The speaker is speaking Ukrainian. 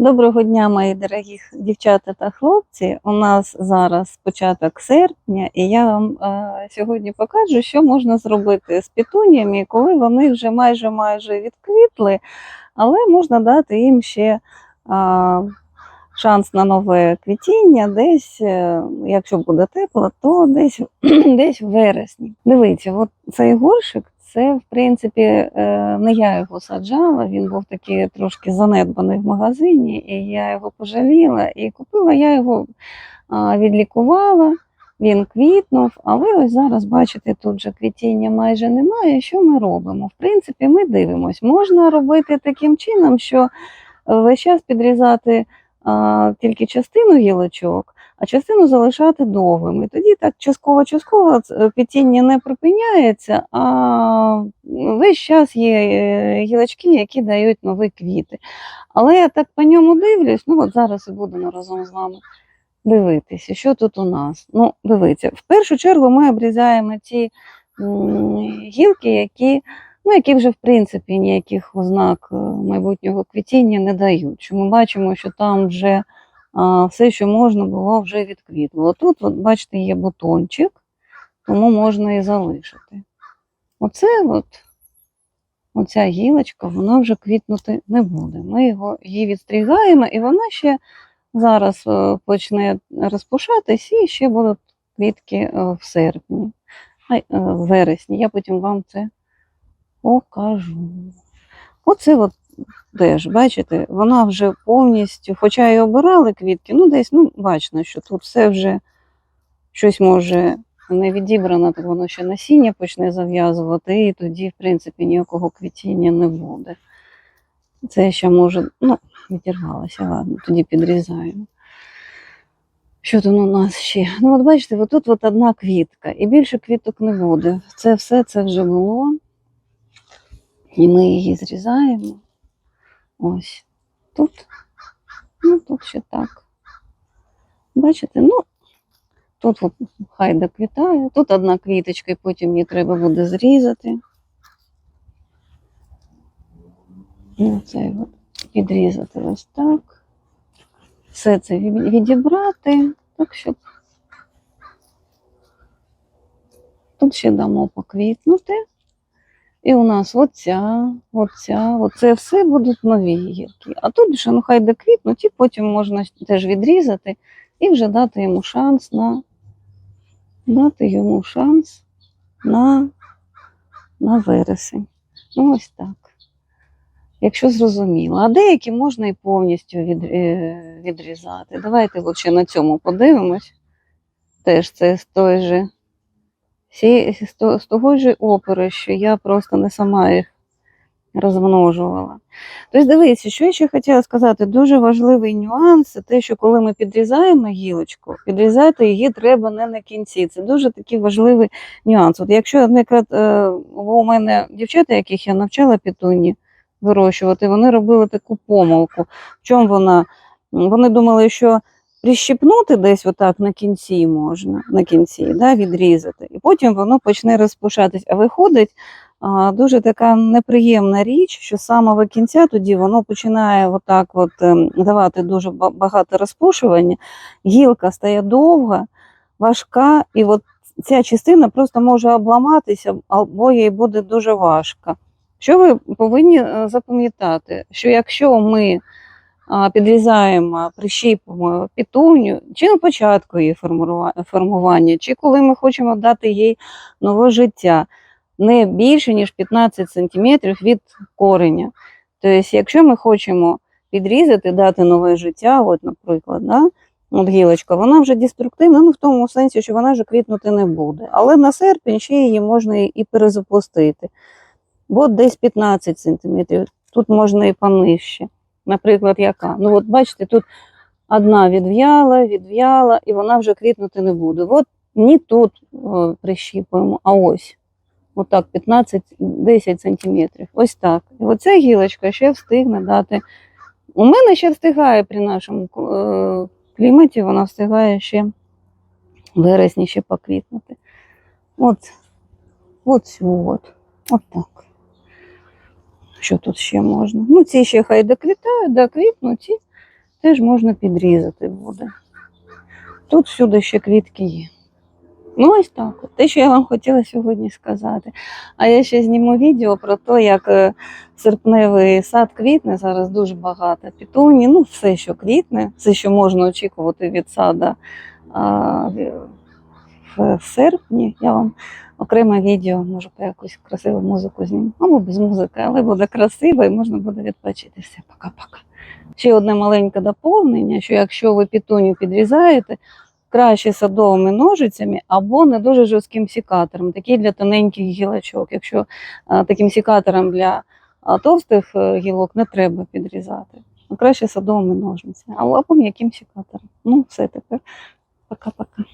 Доброго дня, мої дорогі дівчата та хлопці. У нас зараз початок серпня, і я вам е, сьогодні покажу, що можна зробити з петуніями, коли вони вже майже майже відквітли, але можна дати їм ще е, шанс на нове квітіння, десь, е, якщо буде тепло, то десь, десь в вересні. Дивіться, от цей горшик. Це, в принципі, е, не я його саджала, він був такий трошки занедбаний в магазині, і я його пожаліла. І купила я його, відлікувала, він квітнув, але ось зараз, бачите, тут же квітіння майже немає. Що ми робимо? В принципі, ми дивимось. Можна робити таким чином, що весь час підрізати тільки частину гілочок, а частину залишати довгими. Тоді так частково-частково ц- квітіння не припиняється, а весь час є е, гілочки, які дають нові квіти. Але я так по ньому дивлюсь, ну от зараз і будемо разом з вами дивитися, що тут у нас. Ну, дивіться, в першу чергу ми обрізаємо ті гілки, які, ну, які вже в принципі ніяких ознак е, майбутнього квітіння не дають. Що ми бачимо, що там вже все, що можна було, вже відквітло. Тут, от, бачите, є бутончик, тому можна і залишити. Оце от, оця гілочка, вона вже квітнути не буде. Ми його, її відстрігаємо, і вона ще зараз е, почне розпушатись, і ще будуть квітки е, в серпні, е, в вересні. Я потім вам це покажу. Оце от теж, бачите, вона вже повністю, хоча і обирали квітки, ну десь, ну, бачно, що тут все вже щось може не відібрано, так воно ще насіння почне зав'язувати, і тоді, в принципі, ніякого квітіння не буде. Це ще може, ну, відірвалося, ладно, тоді підрізаємо. Що тут у нас ще? Ну, от бачите, отут от одна квітка, і більше квіток не буде. Це все це вже було. І ми її зрізаємо. Ось тут. Ну, тут ще так. Бачите, ну, тут от хай доквітає, тут одна квіточка, і потім її треба буде зрізати. Ну, це от підрізати ось так. Все це відібрати, так, щоб тут ще дамо поквітнути. І у нас оця, оця, оце все будуть нові гірки. А тут вже ну хай доквітнуть, і потім можна теж відрізати і вже дати йому шанс на дати йому шанс на, на вересень. Ну, ось так. Якщо зрозуміло. А деякі можна і повністю від, е, відрізати. Давайте от ще на цьому подивимось. Теж це з той же з того ж опери, що я просто не сама їх розмножувала. Тобто, дивіться, що я ще хотіла сказати, дуже важливий нюанс це те, що коли ми підрізаємо гілочку, підрізати її треба не на кінці. Це дуже такий важливий нюанс. От якщо, наприклад, е, у мене дівчата, яких я навчала петуні вирощувати, вони робили таку помилку. В чому вона? Вони думали, що прищипнути десь отак на кінці можна, на кінці, да, відрізати, і потім воно почне розпушатись. А виходить а, дуже така неприємна річ, що з самого кінця тоді воно починає отак от, ем, давати дуже багато розпушування, гілка стає довга, важка, і от ця частина просто може обламатися, або їй буде дуже важко. Що ви повинні е, запам'ятати, що якщо ми підрізаємо, прищіпуємо пітуню, чи на початку її формування, чи коли ми хочемо дати їй нове життя, не більше, ніж 15 см від кореня. Тобто, якщо ми хочемо підрізати, дати нове життя, от, наприклад, да, от гілочка, вона вже деструктивна, ну в тому сенсі, що вона вже квітнути не буде. Але на серпень ще її можна і, перезапустити. От десь 15 см, тут можна і понижче. Наприклад, яка? Ну, от бачите, тут одна відв'яла, відв'яла, і вона вже квітнути не буде. От не тут о, прищіпуємо, а ось. Отак, 15-10 сантиметрів. Ось так. І оця гілочка ще встигне дати. У мене ще встигає при нашому е, кліматі, вона встигає ще в вересні ще поквітнути. От, от цю от. От так. Що тут ще можна? Ну, ці ще хай доквітають, доквітнуть і теж можна підрізати буде. Тут всюди ще квітки є. Ну, ось так. Те, що я вам хотіла сьогодні сказати. А я ще зніму відео про те, як е, серпневий сад квітне. Зараз дуже багато пітуні, ну, все, що квітне, все, що можна очікувати від сада в, серпні. Я вам окреме відео, може, по якусь красиву музику зніму. Або без музики, але буде красиво і можна буде відпочити. Все, пока-пока. Ще одне маленьке доповнення, що якщо ви пітуню підрізаєте, краще садовими ножицями або не дуже жорстким сікатором, такий для тоненьких гілочок. Якщо а, таким сікатором для а, товстих е, гілок не треба підрізати, а краще садовими ножницями, або м'яким сікатором. Ну, все тепер. Пока-пока.